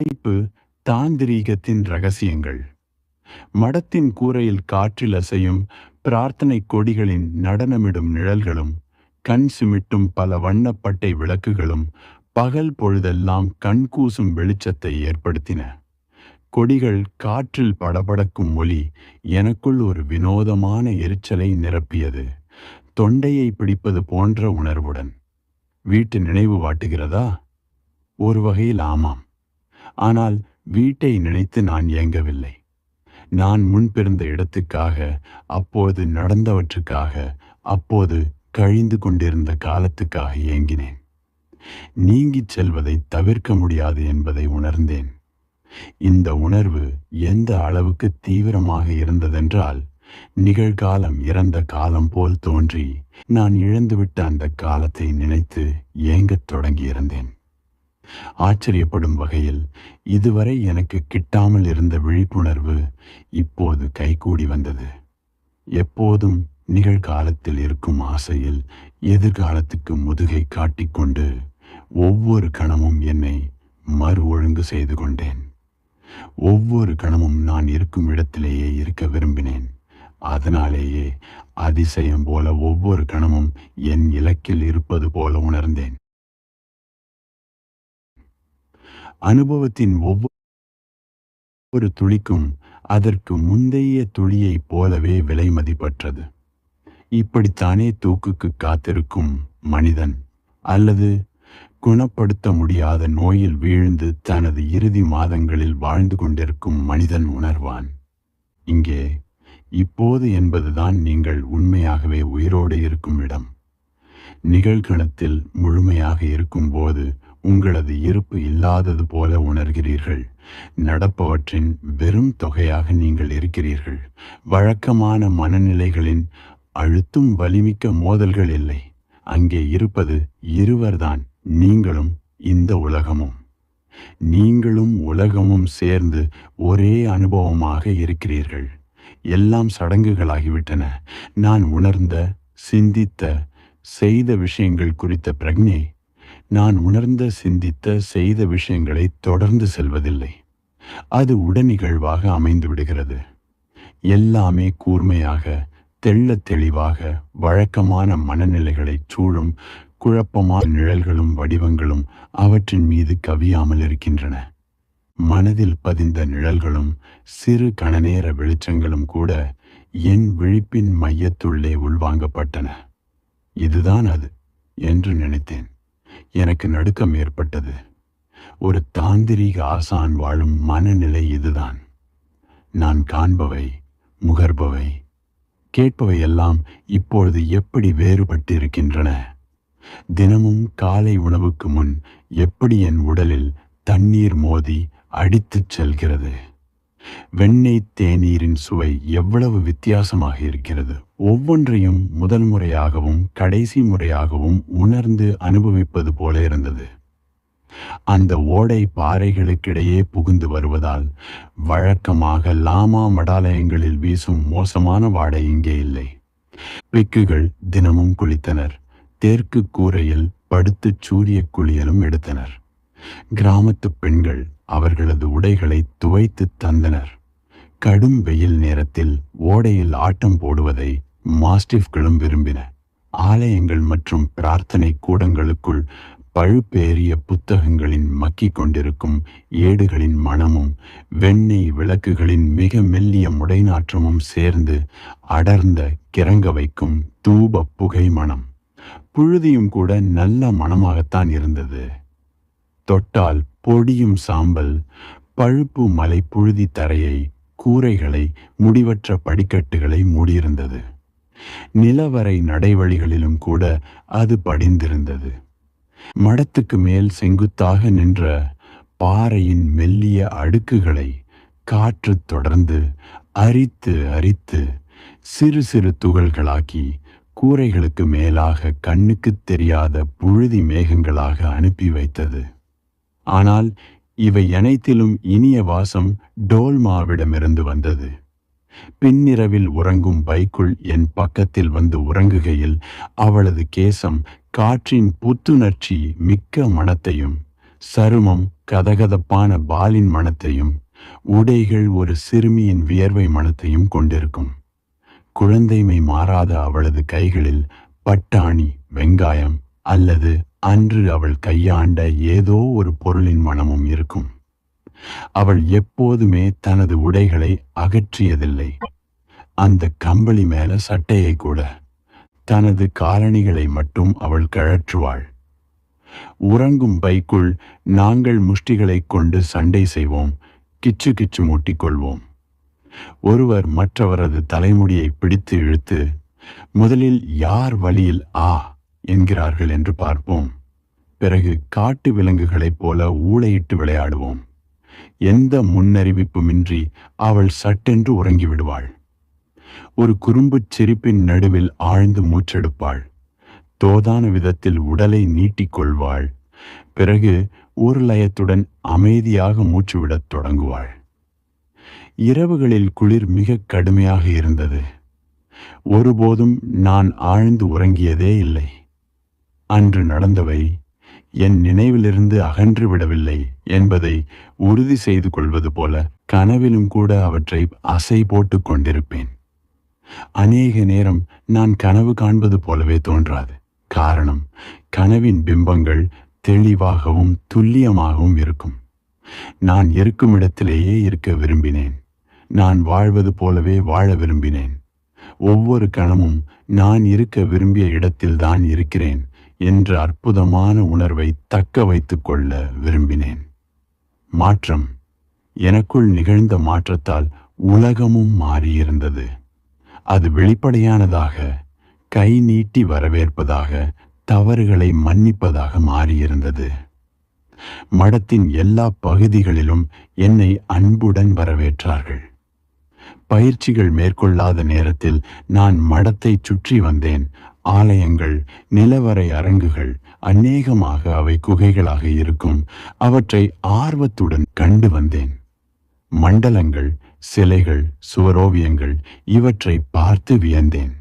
தலைப்பு தாந்திரீகத்தின் ரகசியங்கள். மடத்தின் கூரையில் காற்றில் அசையும் பிரார்த்தனை கொடிகளின் நடனமிடும் நிழல்களும் கண் சிமிட்டும் பல வண்ணப்பட்டை விளக்குகளும் பகல் பொழுதெல்லாம் கண்கூசும் வெளிச்சத்தை ஏற்படுத்தின. கொடிகள் காற்றில் படபடக்கும் ஒலி எனக்குள் ஒரு வினோதமான எரிச்சலை நிரப்பியது. தொண்டையை பிடிப்பது போன்ற உணர்வுடன். வீட்டு நினைவு வாட்டுகிறதா? ஒரு வகையில் ஆமாம். ஆனால் வீட்டை நினைத்து நான் இயங்கவில்லை. நான் முன்பிருந்த இடத்துக்காக அப்போது நடந்தவற்றுக்காக அப்போது கழிந்து கொண்டிருந்த காலத்துக்காக ஏங்கினேன் நீங்கிச் செல்வதை தவிர்க்க முடியாது என்பதை உணர்ந்தேன். இந்த உணர்வு எந்த அளவுக்கு தீவிரமாக இருந்ததென்றால் நிகழ்காலம் இறந்த காலம் போல் தோன்றி நான் இழந்துவிட்ட அந்த காலத்தை நினைத்து ஏங்கத் தொடங்கியிருந்தேன். ஆச்சரியப்படும் வகையில் இதுவரை எனக்கு கிட்டாமல் இருந்த விழிப்புணர்வு இப்போது கைகூடி வந்தது. எப்போதும் நிகழ்காலத்தில் இருக்கும் ஆசையில் எதிர்காலத்துக்கு முதுகை காட்டிக்கொண்டு ஒவ்வொரு கணமும் என்னை மறு ஒழுங்கு செய்து கொண்டேன். ஒவ்வொரு கணமும் நான் இருக்கும் இடத்திலேயே இருக்க விரும்பினேன். அதனாலேயே அதிசயம் போல ஒவ்வொரு கணமும் என் இலக்கில் இருப்பது போல உணர்ந்தேன். அனுபவத்தின் ஒவ்வொரு துளிக்கும் அதற்கு முந்தைய துளியைப் போலவே விலை மதிப்பற்றது. இப்படித்தானே தூக்குக்கு காத்திருக்கும் மனிதன் அல்லது குணப்படுத்த முடியாத நோயில் வீழ்ந்து தனது இறுதி மாதங்களில் வாழ்ந்து கொண்டிருக்கும் மனிதன் உணர்வான். இங்கே இப்போது என்பதுதான் நீங்கள் உண்மையாகவே உயிரோடு இருக்கும் இடம். நிகழ்கணத்தில் முழுமையாக இருக்கும்போது உங்களது இருப்பு இல்லாதது போல உணர்கிறீர்கள். நடப்பவற்றின் வெறும் தொகையாக நீங்கள் இருக்கிறீர்கள். வழக்கமான மனநிலைகளின் அழுத்தும் வலிமிக்க மோதல்கள் இல்லை. அங்கே இருப்பது இருவர்தான் நீங்களும் இந்த உலகமும். நீங்களும் உலகமும் சேர்ந்து ஒரே அனுபவமாக இருக்கிறீர்கள். எல்லாம் சடங்குகளாகிவிட்டன. நான் உணர்ந்த சிந்தித்த செய்த விஷயங்கள் குறித்த பிரக்ஞை நான் உணர்ந்த சிந்தித்த செய்த விஷயங்களை தொடர்ந்து செல்வதில்லை. அது உடனிகழ்வாக அமைந்து விடுகிறது. எல்லாமே கூர்மையாக தெள்ள தெளிவாக வழக்கமான மனநிலைகளைச் சூழும் குழப்பமான நிழல்களும் வடிவங்களும் அவற்றின் மீது கவியாமல் இருக்கின்றன. மனதில் பதிந்த நிழல்களும் சிறு கணநேர வெளிச்சங்களும் கூட என் விழிப்பின் மையத்துள்ளே உள்வாங்கப்பட்டன. இதுதான் அது என்று நினைத்தேன். எனக்கு நடுக்கம் ஏற்பட்டது. ஒரு தாந்திரீக ஆசான் வாழும் மனநிலை இதுதான். நான் காண்பவை முகர்பவை கேட்பவை எல்லாம் இப்பொழுது எப்படி வேறுபட்டு இருக்கின்றன தினமும் காலை உணவுக்கு முன் எப்படி என் உடலில் தண்ணீர் மோதி அடித்துச் செல்கிறது? வெண்ணெய் தேநீரின் சுவை எவ்வளவு வித்தியாசமாக இருக்கிறது? ஒவ்வொன்றையும் முதல் முறையாகவும் கடைசி முறையாகவும் உணர்ந்து அனுபவிப்பது போல இருந்தது. அந்த ஓடை பாறைகளுக்கிடையே புகுந்து வருவதால் வழக்கமாக லாமா மடாலயங்களில் வீசும் மோசமான வாடை இங்கே இல்லை. பிக்குகள் தினமும் குளித்தனர். தெற்கு கூரையில் படுத்துச் சூரிய குளியலும் எடுத்தனர். கிராமத்து பெண்கள் அவர்களது உடைகளை துவைத்து தந்தனர். கடும் வெயில் நேரத்தில் ஓடையில் ஆட்டம் போடுவதை மாஸ்டிஃப்களும் விரும்பின. ஆலயங்கள் மற்றும் பிரார்த்தனை கூடங்களுக்குள் பழுப்பேறிய புத்தகங்களின் மக்கிக் கொண்டிருக்கும் ஏடுகளின் மணமும் வெண்ணெய் விளக்குகளின் மிக மெல்லிய முடைநாற்றமும் சேர்ந்து அடர்ந்த கிறங்க வைக்கும் தூப புகை மணம் புழுதியும் கூட நல்ல மணமாகத்தான் இருந்தது. தொட்டால் பொடியும் சாம்பல் பழுப்பு மலை புழுதி தரையை கூரைகளை முடிவற்ற படிக்கட்டுகளை மூடியிருந்தது. நிலவரை நடைவழிகளிலும் கூட அது படிந்திருந்தது. மடத்துக்கு மேல் செங்குத்தாக நின்ற பாறையின் மெல்லிய அடுக்குகளை காற்று தொடர்ந்து அரித்து அரித்து சிறு சிறு துகள்களாக்கி கூரைகளுக்கு மேலாக கண்ணுக்குத் தெரியாத புழுதி மேகங்களாக அனுப்பி வைத்தது. ஆனால் இவை அனைத்திலும் இனிய வாசம் டோல்மாவிடமிருந்து வந்தது. பின்னிரவில் உறங்கும் பைக்குள் என் பக்கத்தில் வந்து உறங்குகையில் அவளது கேசம் காற்றின் புத்துணர்ச்சி மிக்க மனத்தையும் சருமம் கதகதப்பான பாலின் மனத்தையும் உடைகள் ஒரு சிறுமியின் வியர்வை மனத்தையும் கொண்டிருக்கும். குழந்தைமை மாறாத அவளது கைகளில் பட்டாணி வெங்காயம் அல்லது அன்று அவள் கையாண்ட ஏதோ ஒரு பொருளின் மனமும் இருக்கும். அவள் எப்போதுமே தனது உடைகளை அகற்றியதில்லை. அந்த கம்பளி மேல சட்டையை கூட தனது காலணிகளை மட்டும் அவள் கழற்றுவாள். உறங்கும் பைக்குள் நாங்கள் முஷ்டிகளைக் கொண்டு சண்டை செய்வோம் கிச்சு கிச்சு மூட்டிக்கொள்வோம். ஒருவர் மற்றவரது தலைமுடியை பிடித்து இழுத்து முதலில் யார் வழியில் ஆ என்கிறார்கள் என்று பார்ப்போம். பிறகு காட்டு விலங்குகளைப் போல ஊளையிட்டு விளையாடுவோம். எந்த முன்னறிவிப்புமின்றி அவள் சட்டென்று உறங்கி விடுவாள் ஒரு குறும்புச் சிரிப்பின் நடுவில் ஆழ்ந்து மூச்செடுப்பாள். தோதான விதத்தில் உடலை நீட்டிக்கொள்வாள் பிறகு ஒரு லயத்துடன் அமைதியாக மூச்சுவிடத் தொடங்குவாள். இரவுகளில் குளிர் மிக கடுமையாக இருந்தது. ஒருபோதும் நான் ஆழ்ந்து உறங்கியதே இல்லை. அன்று நடந்தவை என் நினைவிலிருந்து அகன்று விடவில்லை என்பதை உறுதி செய்து கொள்வது போல கனவிலும் கூட அவற்றை அசை போட்டு கொண்டிருப்பேன். அநேக நேரம் நான் கனவு காண்பது போலவே தோன்றாது. காரணம் கனவின் பிம்பங்கள் தெளிவாகவும் துல்லியமாகவும் இருக்கும். நான் இருக்கும் இடத்திலேயே இருக்க விரும்பினேன். நான் வாழ்வது போலவே வாழ விரும்பினேன். ஒவ்வொரு கணமும் நான் இருக்க விரும்பிய இடத்தில்தான் இருக்கிறேன். என்ற அற்புதமான உணர்வை தக்க வைத்துக் கொள்ள விரும்பினேன். மாற்றம். எனக்குள் நிகழ்ந்த மாற்றத்தால் உலகமும் மாறியிருந்தது. அது வெளிப்படையானதாக கை நீட்டி வரவேற்பதாக தவறுகளை மன்னிப்பதாக மாறியிருந்தது. மடத்தின் எல்லா பகுதிகளிலும் என்னை அன்புடன் வரவேற்றார்கள். பயிற்சிகள் மேற்கொள்ளாத நேரத்தில் நான் மடத்தை சுற்றி வந்தேன். ஆலயங்கள் நிலவரை அரங்குகள் அநேகமாக அவை குகைகளாக இருக்கும். அவற்றை ஆர்வத்துடன் கண்டு வந்தேன். மண்டலங்கள் சிலைகள் சுவரோவியங்கள் இவற்றை பார்த்து வியந்தேன்.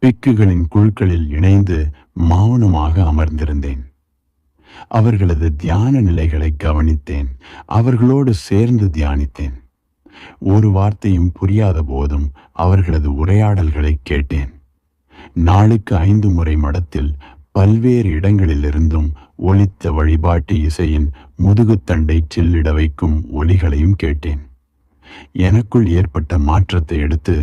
பிக்குகளின் குழுக்களில் இணைந்து மௌனமாக அமர்ந்திருந்தேன். அவர்களது தியான நிலைகளை கவனித்தேன். அவர்களோடு சேர்ந்து தியானித்தேன். ஒரு வார்த்தையும் புரியாத போதும் அவர்களது உரையாடல்களை கேட்டேன். நாளுக்கு ஐந்து முறை மடத்தில் பல்வேறு இடங்களிலிருந்தும் ஒலித்த வழிபாட்டு இசையின் முதுகுத்தண்டை சில்லிட வைக்கும் ஒலிகளையும் கேட்டேன். எனக்குள் ஏற்பட்ட மாற்றத்தை எடுத்து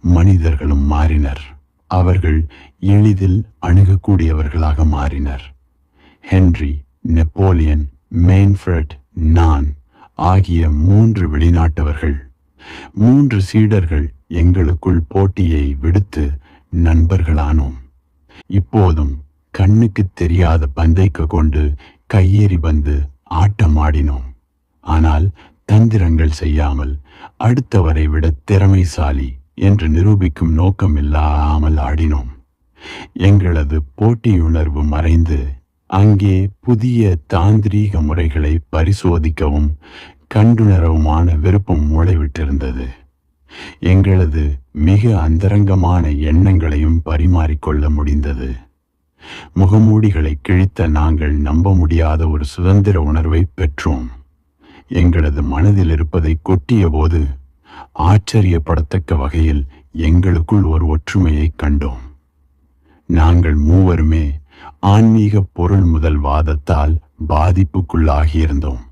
மனிதர்களும் மாறினர். அவர்கள் எளிதில் அணுகக்கூடியவர்களாக மாறினர். ஹென்றி நெப்போலியன் மேன்ஃப்ரட் நான் ஆகிய மூன்று வெளிநாட்டவர்கள் மூன்று சீடர்கள் எங்களுக்குள் போட்டியை விடுத்து நண்பர்களானோம். இப்போதும் கண்ணுக்கு தெரியாத பந்தைக்கு கொண்டு கையேறி வந்து ஆட்டமாடினோம். ஆனால் தந்திரங்கள் செய்யாமல் அடுத்தவரை விட திறமைசாலி என்று நிரூபிக்கும் நோக்கம் இல்லாமல் ஆடினோம். எங்களது போட்டியுணர்வு மறைந்து அங்கே புதிய தாந்திரீக முறைகளை பரிசோதிக்கவும் கண்டுணரவுமான விருப்பம் மூளைவிட்டிருந்தது. எங்களது மிக அந்தரங்கமான எண்ணங்களையும் பரிமாறிக்கொள்ள முடிந்தது. முகமூடிகளை கிழித்த நாங்கள் நம்ப முடியாத ஒரு சுதந்திர உணர்வை பெற்றோம். எங்களது மனதில் இருப்பதை கொட்டிய போது ஆச்சரியப்படத்தக்க வகையில் எங்களுக்குள் ஒரு ஒற்றுமையை கண்டோம். நாங்கள் மூவருமே ஆன்மீக பொருள் முதல் வாதத்தால் பாதிப்புக்குள்ளாகியிருந்தோம்.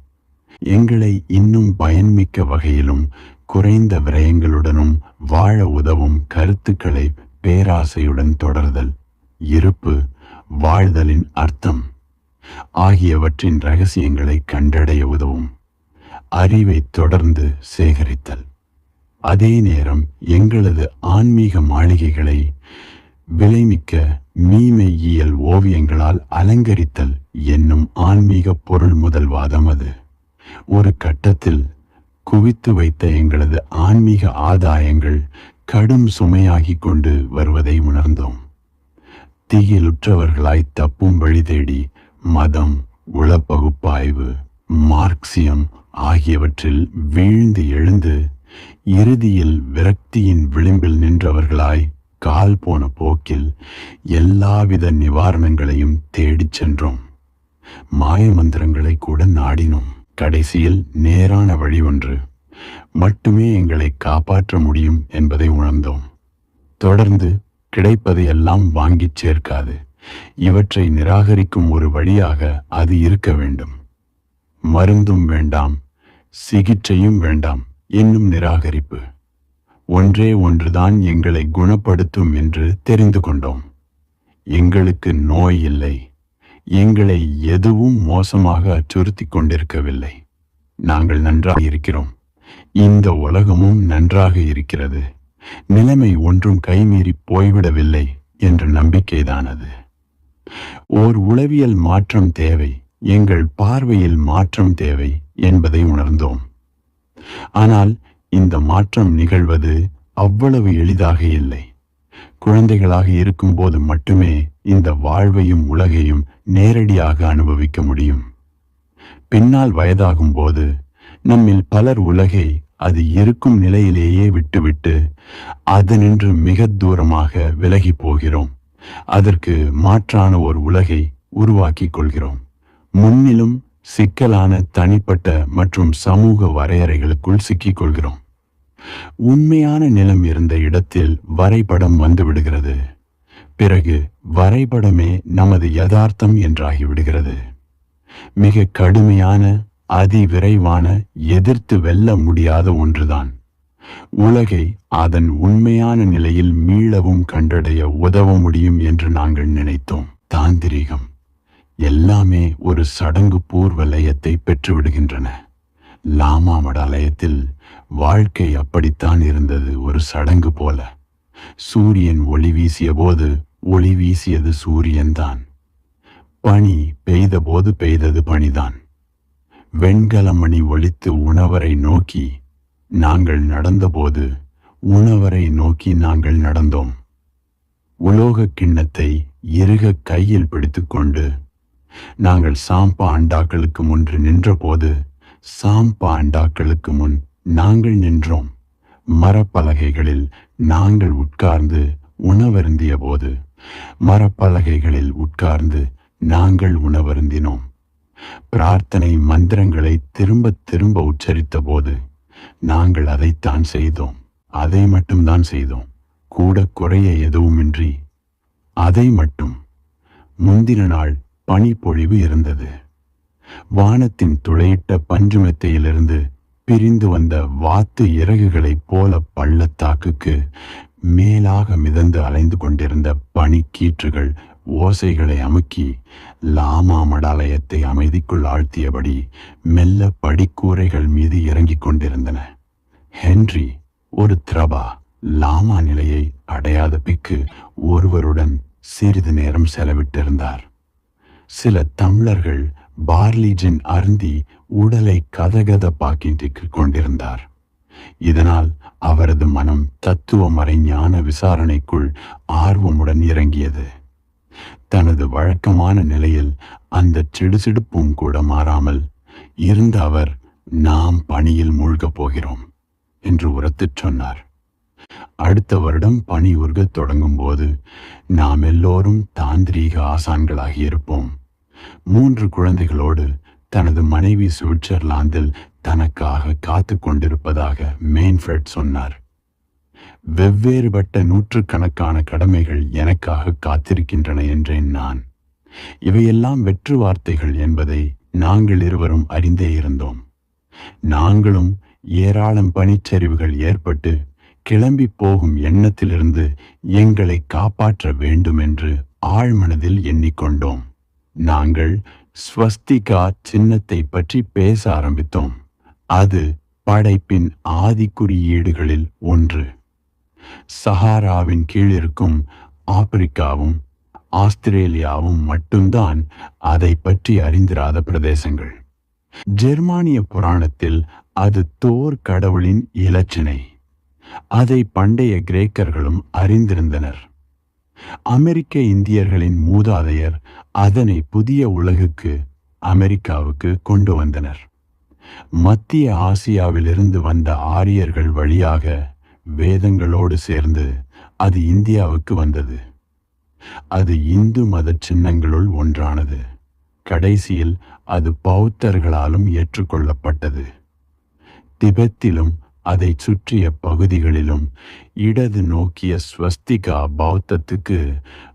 எங்களை இன்னும் பயன்மிக்க வகையிலும் குறைந்த விரயங்களுடனும் வாழ உதவும் கருத்துக்களை பேராசையுடன் தொடர்தல் இருப்பு வாழ்தலின் அர்த்தம் ஆகியவற்றின் ரகசியங்களை கண்டடைய உதவும். அறிவை தொடர்ந்து சேகரித்தல். அதே நேரம் எங்களது ஆன்மீக மாளிகைகளை விலைமிக்க மீமெய்யியல் ஓவியங்களால் அலங்கரித்தல் என்னும் ஆன்மீக பொருள் முதல் வாதம் அது. ஒரு கட்டத்தில் குவித்து வைத்த எங்களது ஆன்மீக ஆதாயங்கள் கடும் சுமையாகிக் கொண்டு வருவதை உணர்ந்தோம். தீயிலுற்றவர்களாய் தப்பும் வழி தேடி மதம் உளப்பகுப்பாய்வு மார்க்சியம் ஆகியவற்றில் வீழ்ந்து எழுந்து இறுதியில் விரக்தியின் விளிம்பில் நின்றவர்களாய் கால் போன போக்கில் எல்லாவித நிவாரணங்களையும் தேடிச் சென்றோம். மாய மந்திரங்களை கூட நாடினோம். கடைசியில் நேரான வழி ஒன்று. மட்டுமே எங்களை காப்பாற்ற முடியும் என்பதை உணர்ந்தோம். தொடர்ந்து கிடைப்பதை எல்லாம் வாங்கிச் சேர்க்காது. இவற்றை நிராகரிக்கும் ஒரு வழியாக அது இருக்க வேண்டும். மருந்தும் வேண்டாம். சிகிச்சையும் வேண்டாம். இன்னும் நிராகரிப்பு. ஒன்றே ஒன்றுதான் எங்களை குணப்படுத்தும் என்று தெரிந்து கொண்டோம். எங்களுக்கு நோய் இல்லை. எங்களை எதுவும் மோசமாக அச்சுறுத்திக் கொண்டிருக்கவில்லை. நாங்கள் நன்றாக இருக்கிறோம். இந்த உலகமும் நன்றாக இருக்கிறது. நிலைமை ஒன்றும் கைமீறி போய்விடவில்லை என்ற நம்பிக்கைதானது. ஓர் உளவியல் மாற்றம் தேவை எங்கள் பார்வையில் மாற்றம் தேவை என்பதை உணர்ந்தோம். ஆனால் இந்த மாற்றம் நிகழ்வது அவ்வளவு எளிதாக இல்லை. குழந்தைகளாக இருக்கும்போது மட்டுமே இந்த வாழ்வையும் உலகையும் நேரடியாக அனுபவிக்க முடியும். பின்னால் வயதாகும் போது நம்மில் பலர் உலகை அது இருக்கும் நிலையிலேயே விட்டுவிட்டு அதனின்று மிக தூரமாக விலகி போகிறோம். அதற்கு மாற்றான ஒரு உலகை உருவாக்கிக் கொள்கிறோம். முன்னிலும் சிக்கலான தனிப்பட்ட மற்றும் சமூக வரையறைகளுக்குள் சிக்கிக் கொள்கிறோம். உண்மையான நிலம் இருந்த இடத்தில் வரைபடம் வந்துவிடுகிறது பிறகு வரைபடமே நமது யதார்த்தம் என்றாகிவிடுகிறது மிக கடுமையான அதிவிரைவான எதிர்த்து வெல்ல முடியாத ஒன்றுதான். உலகை அதன் உண்மையான நிலையில் மீளவும் கண்டடைய உதவ முடியும் என்று நாங்கள் நினைத்தோம். தாந்திரிகம். எல்லாமே ஒரு சடங்கு பூர்வ லயத்தை பெற்றுவிடுகின்றன. லாமா மடாலயத்தில் வாழ்க்கை அப்படித்தான் இருந்தது ஒரு சடங்கு போல. சூரியன் ஒளி வீசிய போது ஒளி வீசியது சூரியன்தான். பனி பெய்த போது பெய்தது பனிதான். வெண்கலமணி ஒழித்து உணவரை நோக்கி நாங்கள் நடந்தபோது உணவரை நோக்கி நாங்கள் நடந்தோம். உலோக கிண்ணத்தை இறுக கையில் பிடித்துக்கொண்டு நாங்கள் சாம்பா அண்டாக்களுக்கு முன்று நின்றபோது சாம்பா அண்டாக்களுக்கு முன் நாங்கள் நின்றோம். மரப்பலகைகளில் நாங்கள் உட்கார்ந்து உணவருந்திய போது மரப்பலகைகளில் உட்கார்ந்து நாங்கள் உணவருந்தினோம். பிரார்த்தனை மந்திரங்களை திரும்ப திரும்ப உச்சரித்த போது நாங்கள் அதைத்தான் செய்தோம். அதை மட்டும்தான் செய்தோம். கூட குறைய எதுவுமின்றி. அதை மட்டும். முந்தின நாள் பனிப்பொழிவு இருந்தது. வானத்தின் துளையிட்ட பஞ்சுமெத்தையிலிருந்து பிரிந்து வந்த வாத்து இறகுகளைப் போல பள்ளத்தாக்குக்கு மேலாக மிதந்து அலைந்து கொண்டிருந்த பனிக்கீற்றுகள் ஓசைகளை அமுக்கி லாமா மடாலயத்தை அமைதிக்குள் ஆழ்த்தியபடி மெல்ல படிக்கூரைகள் மீது இறங்கிக் கொண்டிருந்தன. ஹென்றி ஒரு திரபா லாமா நிலையை அடையாத பிக்கு ஒருவருடன் சிறிது நேரம் செலவிட்டிருந்தார். சில தமிழர்கள் பார்லிஜின் அருந்தி உடலை கதகதப்பாக்கிட்டு கொண்டிருந்தார். இதனால் அவரது மனம் தத்துவ மறைஞான விசாரணைக்குள் ஆர்வமுடன் இறங்கியது. தனது வழக்கமான நிலையில் அந்த சிடுசிடுப்பும் கூட மாறாமல் இருந்த அவர் நாம் பணியில் மூழ்கப் போகிறோம் என்று உரத்துச் சொன்னார். அடுத்த வருடம் பணி உருகத் தொடங்கும் போது நாம் எல்லோரும் தாந்திரீக ஆசான்களாகி இருப்போம். மூன்று குழந்தைகளோடு தனது மனைவி சுவிட்சர்லாந்தில் தனக்காக காத்து கொண்டிருப்பதாக மெயின்ஃபெட் சொன்னார். வெவ்வேறுபட்ட நூற்றுக்கணக்கான கடமைகள் எனக்காக காத்திருக்கின்றன என்றேன் நான். இவையெல்லாம் வெற்று வார்த்தைகள் என்பதை நாங்கள் இருவரும் அறிந்தே இருந்தோம். நாங்களும் ஏராளம் பனிச்சரிவுகள் ஏற்பட்டு கிளம்பி போகும் எண்ணத்திலிருந்து எங்களை காப்பாற்ற வேண்டும் என்று ஆழ்மனதில் எண்ணிக்கொண்டோம். நாங்கள் ஸ்வஸ்திகா சின்னத்தை பற்றி பேச ஆரம்பித்தோம். அது படைப்பின் ஆதி குறியீடுகளில் ஒன்று. சஹாராவின் கீழ் இருக்கும் ஆப்பிரிக்காவும் ஆஸ்திரேலியாவும் மட்டும்தான் அதை பற்றி அறிந்திராத பிரதேசங்கள். ஜெர்மானிய புராணத்தில் அது தோர் கடவுளின் இலச்சினை. அதை பண்டைய கிரேக்கர்களும் அறிந்திருந்தனர். அமெரிக்க இந்தியர்களின் மூதாதையர் அதனை புதிய உலகுக்கு அமெரிக்காவுக்கு கொண்டு வந்தனர். மத்திய ஆசியாவிலிருந்து வந்த ஆரியர்கள் வழியாக வேதங்களோடு சேர்ந்து அது இந்தியாவுக்கு வந்தது. அது இந்து மத சின்னங்களுள் ஒன்றானது. கடைசியில் அது பௌத்தர்களாலும் ஏற்றுக்கொள்ளப்பட்டது. திபெத்திலும் அதை சுற்றிய பகுதிகளிலும் இடது நோக்கிய ஸ்வஸ்திகா பௌத்தத்துக்கு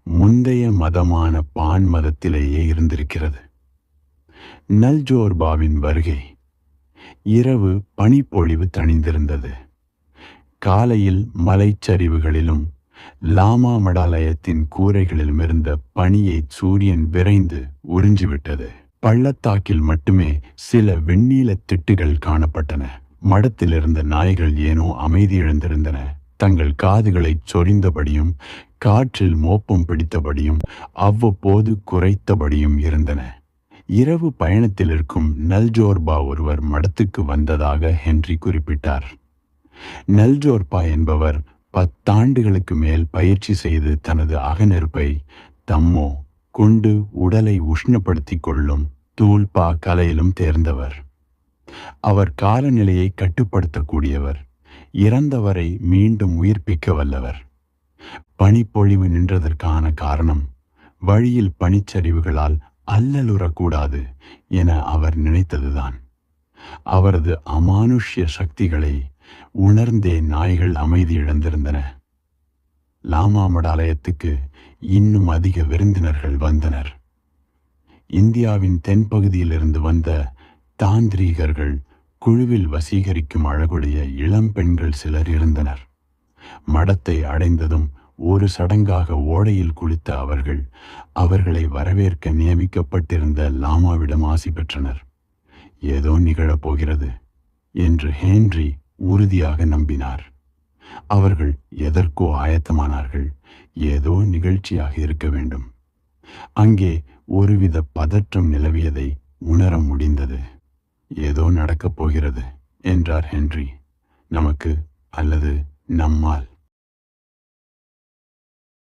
முந்தைய மதமான பான் மதத்திலேயே இருந்திருக்கிறது. நல்ஜோர்பாவின் வருகை. இரவு பனிப்பொழிவு தணிந்திருந்தது. காலையில் மலைச்சரிவுகளிலும் லாமா மடாலயத்தின் கூரைகளிலும் இருந்த பனியை சூரியன் விரைந்து உறிஞ்சிவிட்டது. பள்ளத்தாக்கில் மட்டுமே சில வெண்ணீல திட்டுகள் காணப்பட்டன. மடத்தில் இருந்த நாய்கள் ஏனோ அமைதி இழந்திருந்தன. தங்கள் காதுகளை சொரிந்தபடியும் காற்றில் மோப்பம் பிடித்தபடியும் அவ்வப்போது குறைத்தபடியும் இருந்தன. இரவு பயணத்தில் இருக்கும் நல்ஜோர்பா ஒருவர் மடத்துக்கு வந்ததாக ஹென்றி குறிப்பிட்டார். நல்ஜோர்பா என்பவர் பத்தாண்டுகளுக்கு மேல் பயிற்சி செய்து தனது அகநெருப்பை தம்மோ கொண்டு உடலை உஷ்ணப்படுத்திக் கொள்ளும் தூள்பா கலையிலும் தேர்ந்தவர். அவர் காலநிலையை கட்டுப்படுத்தக்கூடியவர். இறந்தவரை மீண்டும் உயிர்ப்பிக்க வல்லவர். பனிப்பொழிவு நின்றதற்கான காரணம் வழியில் பனிச்சரிவுகளால் அல்லலுறக்கூடாது என அவர் நினைத்ததுதான். அவரது அமானுஷ்ய சக்திகளை உணர்ந்தே நாய்கள் அமைதி இழந்திருந்தன. லாமா மடாலயத்துக்கு இன்னும் அதிக விருந்தினர்கள் வந்தனர். இந்தியாவின் தென்பகுதியிலிருந்து வந்த தாந்திரீகர்கள் குழுவில் வசீகரிக்கும் அழகுடைய இளம் பெண்கள் சிலர் இருந்தனர். மடத்தை அடைந்ததும் ஒரு சடங்காக ஓடையில் குளித்த அவர்கள் அவர்களை வரவேற்க நியமிக்கப்பட்டிருந்த லாமாவிடம் ஆசி பெற்றனர். ஏதோ நிகழப்போகிறது என்று ஹேன்றி உறுதியாக நம்பினார். அவர்கள் எதற்கோ ஆயத்தமானார்கள். ஏதோ நிகழ்ச்சியாக இருக்க வேண்டும். அங்கே ஒருவித பதற்றம் நிலவியதை உணர முடிந்தது. ஏதோ நடக்கப் போகிறது என்றார் ஹென்றி. நமக்கு அல்லது நம்மால்.